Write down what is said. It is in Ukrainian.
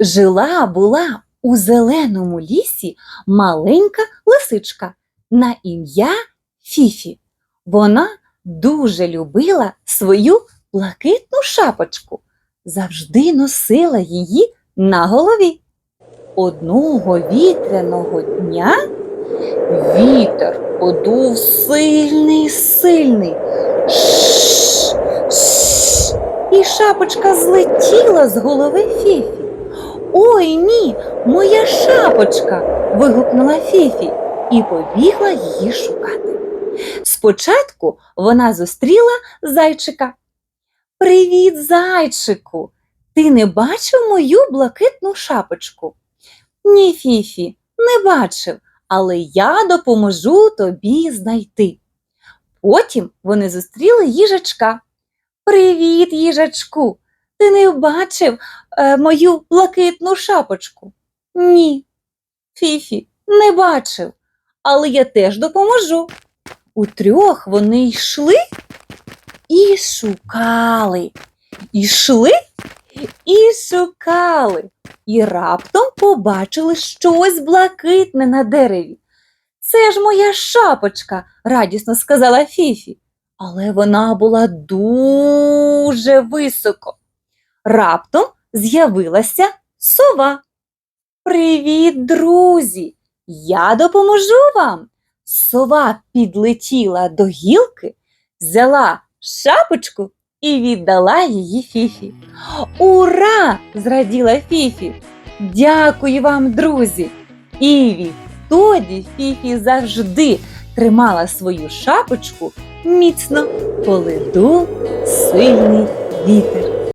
Жила була у зеленому лісі маленька лисичка на ім'я Фіфі. Вона дуже любила свою блакитну шапочку, завжди носила її на голові. Одного вітряного дня вітер подув сильний, сильний. Шш, шш, і шапочка злетіла з голови Фіфі. Ой ні, моя шапочка. вигукнула Фіфі і побігла її шукати. Спочатку вона зустріла зайчика. Привіт, зайчику! Ти не бачив мою блакитну шапочку? Ні, Фіфі, не бачив, але я допоможу тобі знайти. Потім вони зустріли їжачка. Привіт, їжачку! Ти не бачив е, мою блакитну шапочку? Ні. Фіфі, не бачив, але я теж допоможу. Утрьох вони йшли і шукали. Ішли і шукали. І раптом побачили щось блакитне на дереві. Це ж моя шапочка, радісно сказала Фіфі. Але вона була дуже високо. Раптом з'явилася сова. Привіт, друзі! Я допоможу вам. Сова підлетіла до гілки, взяла шапочку і віддала її Фіфі. Ура! зраділа Фіфі. Дякую вам, друзі! І відтоді Фіфі завжди тримала свою шапочку міцно, коли дув сильний вітер.